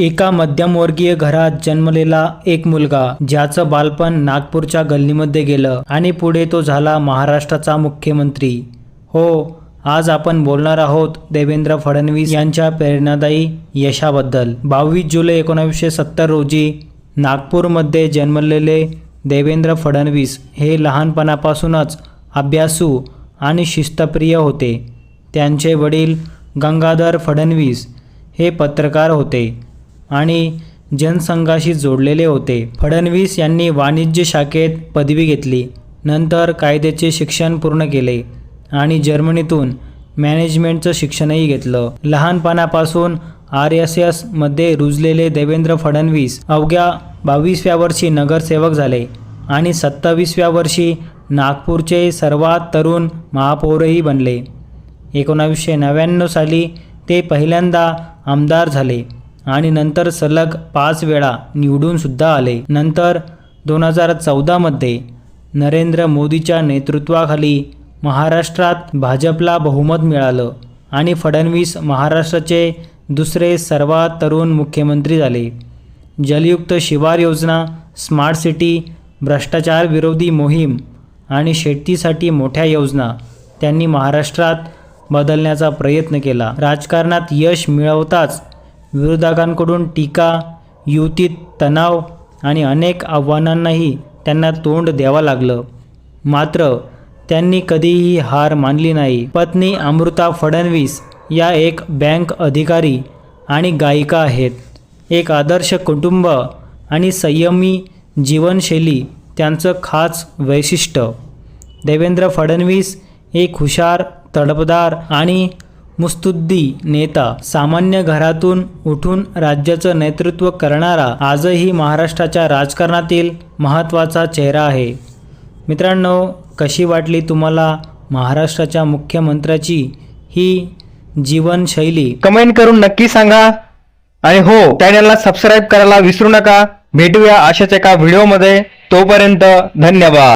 एका मध्यमवर्गीय घरात जन्मलेला एक मुलगा ज्याचं बालपण नागपूरच्या गल्लीमध्ये गेलं आणि पुढे तो झाला महाराष्ट्राचा मुख्यमंत्री. हो आज आपण बोलणार आहोत देवेंद्र फडणवीस यांच्या प्रेरणादायी यशाबद्दल. बावीस जुलै एकोणावीसशे सत्तर रोजी नागपूरमध्ये जन्मलेले देवेंद्र फडणवीस हे लहानपणापासूनच अभ्यासू आणि शिस्तप्रिय होते. त्यांचे वडील गंगाधर फडणवीस हे पत्रकार होते. आणि जनसंघाशी जोडलेले होते. फडणवीस यांनी वाणिज्य शाखेत पदवी घेतली. नंतर कायद्याचे शिक्षण पूर्ण केले आणि जर्मनीतून मॅनेजमेंटचं शिक्षणही घेतलं. लहानपणापासून आर एस एसमध्ये रुजलेले देवेंद्र फडणवीस अवघ्या बावीसव्या वर्षी नगरसेवक झाले आणि सत्तावीसव्या वर्षी नागपूरचे सर्वात तरुण महापौरही बनले. एकोणावीसशे नव्याण्णव साली ते पहिल्यांदा आमदार झाले. आणि नंतर सलग पाच वेळा निवडूनसुद्धा आले. नंतर दोन हजार चौदामध्ये नरेंद्र मोदीच्या नेतृत्वाखाली महाराष्ट्रात भाजपला बहुमत मिळालं आणि फडणवीस महाराष्ट्राचे दुसरे सर्वात तरुण मुख्यमंत्री झाले. जलयुक्त शिवार योजना स्मार्ट सिटी भ्रष्टाचार विरोधी मोहीम आणि शेतीसाठी मोठ्या योजना त्यांनी महाराष्ट्रात बदलण्याचा प्रयत्न केला. राजकारणात यश मिळवताच विरोधकांकडून टीका युतीत तणाव आणि अनेक आव्हानांनाही त्यांना तोंड द्यावं लागलं. मात्र त्यांनी कधीही हार मानली नाही. पत्नी अमृता फडणवीस या एक बँक अधिकारी आणि गायिका आहेत. एक आदर्श कुटुंब आणि संयमी जीवनशैली त्यांचं खास वैशिष्ट्य. देवेंद्र फडणवीस एक हुशार तडपदार आणि मुस्तुद्दी नेता सामान्य घरातून उठून राज्याचं नेतृत्व करणारा आजही महाराष्ट्राच्या राजकारणातील महत्त्वाचा चेहरा आहे. मित्रांनो कशी वाटली तुम्हाला महाराष्ट्राच्या मुख्यमंत्र्याची ही जीवनशैली? कमेंट करून नक्की सांगा. आणि हो चॅनलला सबस्क्राईब करायला विसरू नका. भेटूया अशाच एका व्हिडिओमध्ये. तोपर्यंत धन्यवाद.